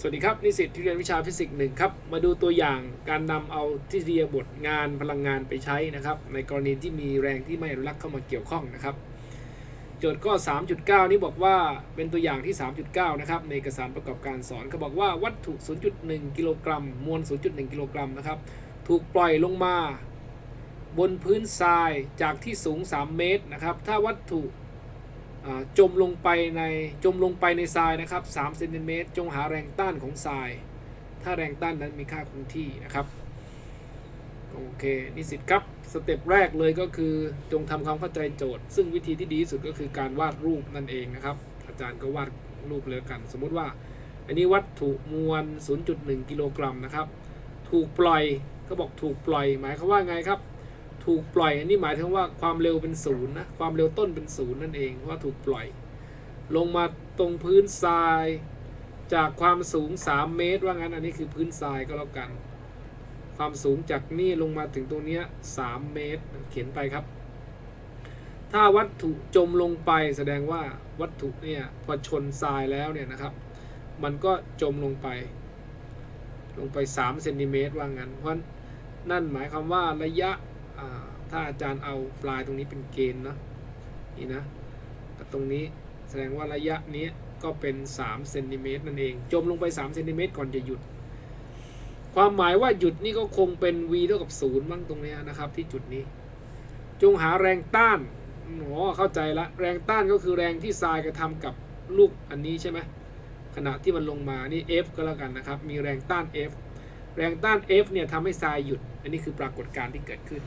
สวัสดีครับ นิสิตที่เรียนวิชาฟิสิกส์หนึ่งครับ มาดูตัวอย่างการนำเอาทฤษฎีบทงานพลังงานไปใช้นะครับ ในกรณีที่มีแรงที่ไม่อนุรักษ์เข้ามาเกี่ยวข้องนะครับ โจทย์ข้อ 3.9 นี้บอกว่าเป็นตัวอย่างที่ 3.9 นะครับ ในเอกสารประกอบการสอนเขาบอกว่าวัตถุ 0.1 กิโลกรัม มวล 0.1 กิโลกรัมนะครับ ถูกปล่อยลงมา บนพื้นทรายจากที่สูง 3 เมตรนะครับ ถ้าวัตถุ จมลงไปในจมลงไปในทรายนะครับ3เซนติเมตรจงหาแรงต้านของทราย ถ้าแรงต้านนั้นมีค่าคงที่นะครับโอเคนิสิตครับสเต็ปแรกเลยก็คือจงทำความเข้าใจโจทย์ ซึ่งวิธีที่ดีที่สุดก็คือการวาดรูปนั่นเองนะครับ อาจารย์ก็วาดรูปเลยกัน สมมุติว่า อันนี้วัตถุมวล 0.1 กิโลกรัมนะครับ ถูกปล่อยก็บอกถูกปล่อย หมายความว่าไงครับ ถูกปล่อยอันนี้หมายถึงว่าความเร็วเป็นศูนย์นะความเร็วต้นเป็นศูนย์นั่นเองว่าถูกปล่อย ลงมาตรงพื้นทราย จากความสูง 3 เมตร ว่างั้นอันนี้คือพื้นทรายก็แล้วกัน ความสูงจากนี่ลงมาถึงตรงเนี้ย3เมตรเขียนไปครับ ถ้าวัตถุจมลงไปแสดงว่าวัตถุเนี่ยพอชนทรายแล้วเนี่ยนะครับ มันก็จมลงไป ลงไป3เซนติเมตรว่างั้นเพราะนั่นหมายความว่าระยะ ถ้าอาจารย์เอาปลายตรงนี้เป็นเกณฑ์เนะนี่นะกับตรงนี้แสดงว่าระยะนี้ก็เป็น3เซนติเมตรนั่นเอง จมลงไป3เซนติเมตรก่อนจะหยุด ความหมายว่าหยุดนี่ก็คงเป็น v เท่ากับ0บ้างตรงนี้นะครับที่จุดนี้ จงหาแรงต้านอ๋อเข้าใจละ แรงต้านก็คือแรงที่ทรายกระทำกับลูกอันนี้ใช่ไหมขณะที่มันลงมา นี่ F ก็แล้วกันนะครับ มีแรงต้าน F แรงต้าน F เนี่ยทำให้ทรายหยุด อันนี้คือปรากฏการณ์ที่เกิดขึ้น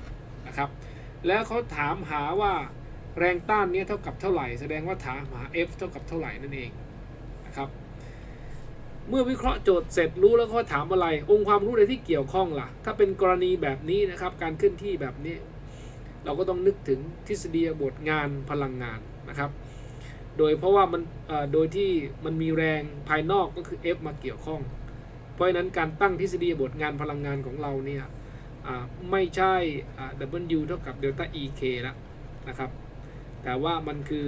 นะครับ แล้วเขาถามหาว่าแรงต้านนี้เท่ากับเท่าไหร่ แสดงว่าถามหา F เท่ากับเท่าไหร่นั่นเองนะครับ เมื่อวิเคราะห์โจทย์เสร็จรู้แล้วเขาถามอะไร องค์ความรู้ใดที่เกี่ยวข้องล่ะ ถ้าเป็นกรณีแบบนี้นะครับ การเคลื่อนที่แบบนี้ เราก็ต้องนึกถึงทฤษฎีบทงานพลังงานนะครับ โดยเพราะว่ามันโดยที่มันมีแรงภายนอกก็คือ F มาเกี่ยวข้อง เพราะฉะนั้นการตั้งทฤษฎีบทงานพลังงานของเราเนี่ย ไม่ใช่ W เท่ากับเดลต้า EK แล้วนะครับ แต่ว่ามันคือ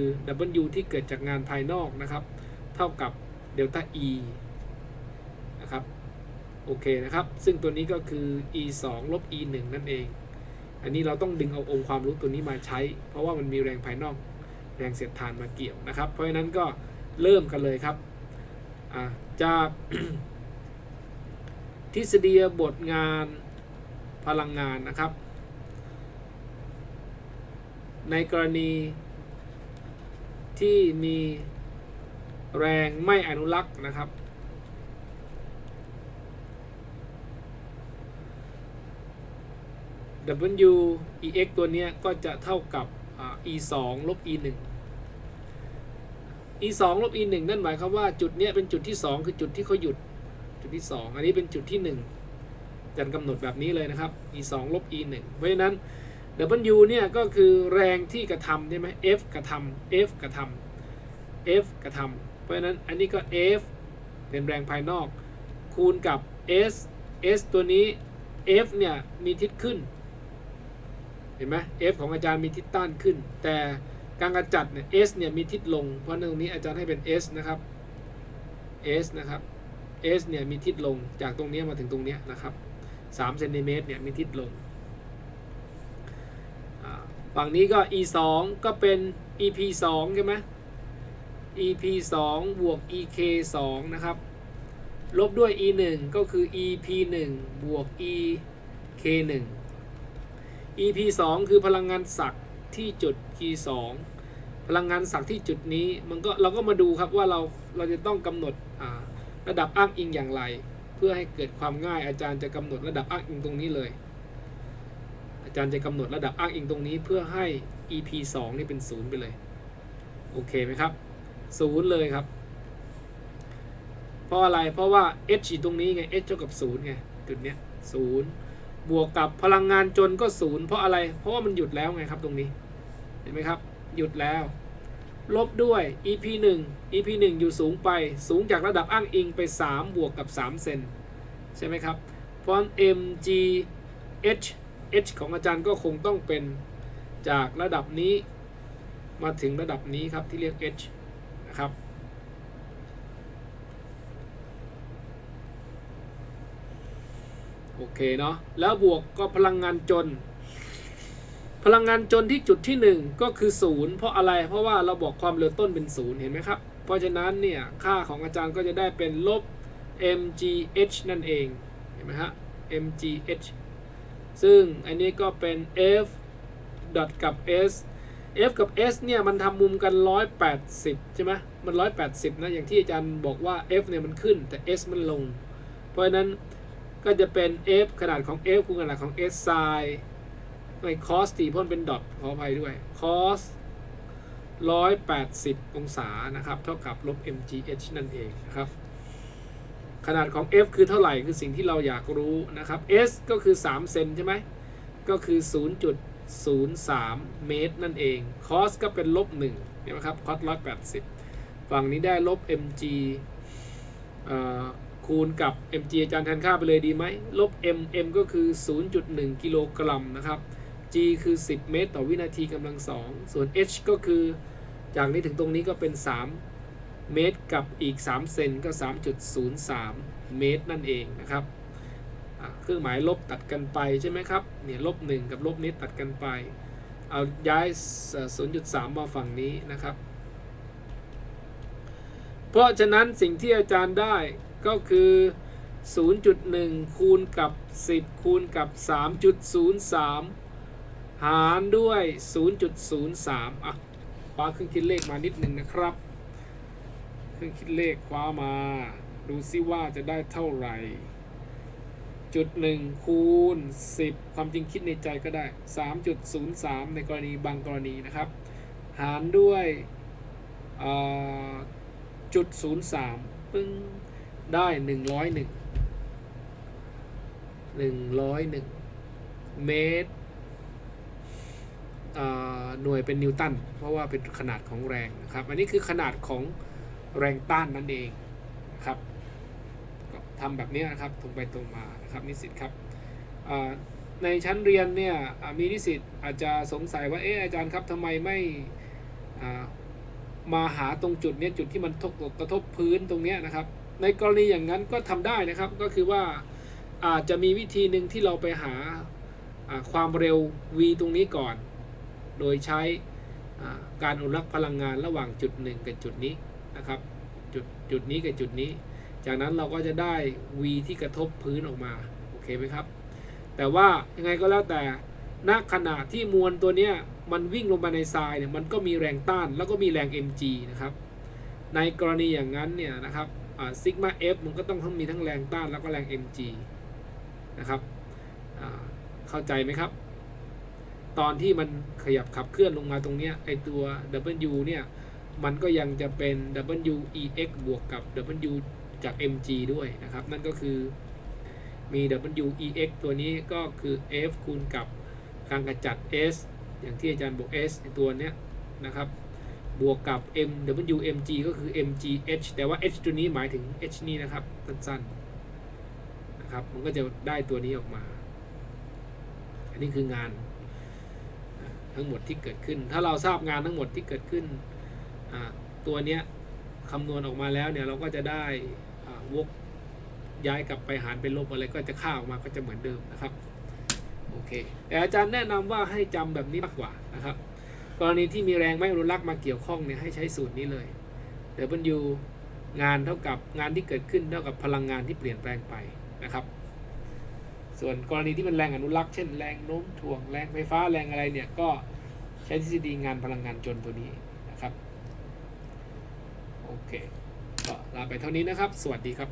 W ที่เกิดจากงานภายนอกนะครับ เท่ากับเดลต้า E นะครับ โอเคนะครับ ซึ่งตัวนี้ก็คือ E 2ลบ E 1นั่นเอง อันนี้เราต้องดึงเอาองค์ความรู้ตัวนี้มาใช้ เพราะว่ามันมีแรงภายนอก แรงเสียดทานมาเกี่ยวนะครับ เพราะฉะนั้นก็เริ่มกันเลยครับ จากทฤษฎีบทงาน พลังงานนะครับ ในกรณีที่มีแรงไม่อนุรักษ์นะครับ W E x ตัวนี้ก็จะเท่ากับ e 2ลบ e 1 e 2ลบ e 1นั่นหมายความว่าจุดนี้เป็นจุดที่ 2 คือจุดที่เขาหยุด จุดที่ 2 อันนี้เป็นจุดที่ 1 จันกำหนดแบบนี้เลยนะครับ e 2ลบ e 1เพราะฉะนั้น W เนี่ยก็คือแรงที่กระทำใช่ไหม F กระทำ F กระทำ F กระทำเพราะฉะนั้นอันนี้ก็ F เป็นแรงภายนอก คูณกับ S S ตัวนี้ F เนี่ยมีทิศขึ้น เห็นไหม F ของอาจารย์มีทิศต้านขึ้น แต่การกระจัดเนี่ย S เนี่ยมีทิศลง เพราะตรงนี้อาจารย์ให้เป็น S นะครับ S นะครับ S เนี่ยมีทิศลงจากตรงนี้มาถึงตรงนี้นะครับ 3เซนติเมตรเนี่ยมีทิศลงฝั่งนี้ก็ e 2ก็เป็น ep 2ใช่ไหม ep 2บวก ek 2นะครับ ลบด้วย e 1ก็คือ ep 1บวก ek 1 EP 2คือพลังงานศักที่จุด T 2พลังงานศักที่จุดนี้มันก็เราก็มาดูครับว่าเราเราจะต้องกำหนดระดับอ้างอิงอย่างไร พื่อให้เกิดความง่ายอาจารย์จะกำหนดระดับอ้างอิงตรงนี้เลย อาจารย์จะกำหนดระดับอ้างอิงตรงนี้ เพื่อให้ EP 2นี่เป็นศูนย์ไปเลย โอเคไหมครับศูนย์เลยครับ เพราะอะไร เพราะว่า h อยู่ตรงนี้ไง h เท่ากับศูนย์ไงจุดเนี้ยศูนย์บวกกับพลังงานจนก็ศูนย์เพราะอะไร เพราะว่ามันหยุดแล้วไงครับตรงนี้ เห็นไหมครับ หยุดแล้ว ลบด้วย EP 1 EP 1 อยู่สูงไป สูงจากระดับอ้างอิงไป 3 บวกกับ 3 เซน ใช่ไหมครับ เพราะ MG H H ของอาจารย์ก็คงต้องเป็นจากระดับนี้มาถึงระดับนี้ครับที่เรียก H นะครับ โอเคเนาะ แล้วบวกก็พลังงานจน พลังงานจนที่จุดที่หนึ่งก็คือศูนย์เพราะอะไรเพราะว่าเราบอกความเร็วต้นเป็นศูนย์เห็นไหมครับ เพราะฉะนั้นเนี่ยค่าของอาจารย์ก็จะได้เป็นลบ mgh นั่นเองเห็นไหมฮะ mgh ซึ่งอันนี้ก็เป็น f ดอทกับ s f กับ s เนี่ยมันทำมุมกัน 180 ใช่ไหมมัน 180 นะ อย่างที่อาจารย์บอกว่า f เนี่ยมันขึ้นแต่ s มันลง เพราะฉะนั้นก็จะเป็น f ขนาดของ f คูณขนาดของ s ไม่ cos ตีเพราะมันเป็นดอทขออภัยด้วย cos 180องศานะครับ เท่ากับลบ mgh นั่นเองนะครับ ขนาดของ f คือเท่าไหร่คือสิ่งที่เราอยากรู้นะครับ s ก็คือ 3 เซนใช่ไหมก็คือ 0.03 เมตรนั่นเอง cos ก็เป็นลบ1เห็นไหมครับ cos 180ฝั่งนี้ได้ลบ mg เอ่อคูณกับ mg อาจารย์แทนค่าไปเลยดีไหมลบ m m ก็คือ 0.1 กิโลกรัมนะครับ g คือ 10 เมตร ต่อวินาทีกำลังสองส่วน h ก็คือจากนี้ถึงตรงนี้ก็เป็น 3 เมตรกับอีก 3 เซนก็ 3.03 เมตรนั่นเองนะครับเครื่องหมายลบตัดกันไปใช่ไหมครับเนี่ยลบ1กับลบนี้ตัดกันไป เอาย้าย 0.3 มาฝั่งนี้นะครับ เพราะฉะนั้นสิ่งที่อาจารย์ได้ก็คือ 0.1 คูณกับ 10 คูณกับ 3.03 หารด้วย 0.03 อะคว้าเครื่องคิดเลขมานิดหนึ่งนะครับ เครื่องคิดเลขคว้ามา ดูซิว่าจะได้เท่าไหร่ จุดหนึ่งคูณ 10 ความจริงคิดในใจก็ได้ 3.03 ในกรณีบางกรณีนะครับ หารด้วยเอ่อจุด03ปึ้ง ได้101 101เมตรอ่าหน่ หน่วยเป็นนิวตันเพราะว่าเป็นขนาดของแรงนะครับอันนี้คือขนาดของแรงต้านนั่นเองนะครับก็ทำแบบนี้นะครับตรงไปตรงมานะครับนิสิตครับในชั้นเรียนเนี่ยมีนิสิตอาจจะสงสัยว่าเอออาจารย์ครับทำไมไม่มาหาตรงจุดเนี้ยจุดที่มันทกระทบพื้นตรงเนี้ยนะครับ ในกรณีอย่างนั้นก็ทำได้นะครับก็คือว่าอาจจะมีวิธีหนึ่งที่เราไปหาความเร็ว v ตรงนี้ก่อน โดยใช้การอนุรักษ์พลังงานระหว่างจุดหนึ่งกับจุดนี้นะครับจุดจุดนี้กับจุดนี้ จากนั้นเราก็จะได้ v ที่กระทบพื้นออกมาโอเคไหมครับ แต่ว่ายังไงก็แล้วแต่ณขณะที่มวลตัวเนี้ยมันวิ่งลงไปในทรายเนี่ยมันก็มีแรงต้านแล้วก็มีแรง mg นะครับในกรณีอย่างนั้นเนี่ยนะครับซิกมา f มันก็ต้องทั้งมีทั้งแรงต้านแล้วก็แรง mg นะครับเข้าใจไหมครับ ตอนที่มันขยับขับเคลื่อนลงมาตรงเนี้ยไอตัว w เนี่ยมันก็ยังจะเป็น w e x บวกกับ w จาก mg ด้วยนะครับ นั่นก็คือมี w e x ตัวนี้ก็คือ f คูณกับการกระจัด s อย่างที่อาจารย์บอก s ตัวเนี้ยนะครับ บวกกับ m w m g ก็คือ m g h แต่ว่า h ตัวนี้หมายถึง h นี่นะครับสั้นๆนะครับ มันก็จะได้ตัวนี้ออกมา อันนี้คืองาน ทั้งหมดที่เกิดขึ้น ถ้าเราทราบงานทั้งหมดที่เกิดขึ้น ตัวเนี้ยคำนวณออกมาแล้วเนี่ยเราก็จะได้วกย้ายกลับไปหารเป็นลบอะไรก็จะค่าออกมาก็จะเหมือนเดิมนะครับโอเคแต่อาจารย์แนะนำว่าให้จำแบบนี้มากกว่านะครับ กรณีที่มีแรงไม่อนุรักษ์มาเกี่ยวข้องเนี่ยให้ใช้สูตรนี้เลย W งานเท่ากับงานที่เกิดขึ้นเท่ากับพลังงานที่เปลี่ยนแปลงไปนะครับ ส่วนกรณีที่เป็นแรงอนุรักษ์เช่นแรงโน้มถ่วงแรงไฟฟ้าแรงอะไรเนี่ยก็ใช้ทฤษฎีงานพลังงานจนตัวนี้นะครับ โอเคก็ลาไปเท่านี้นะครับ สวัสดีครับ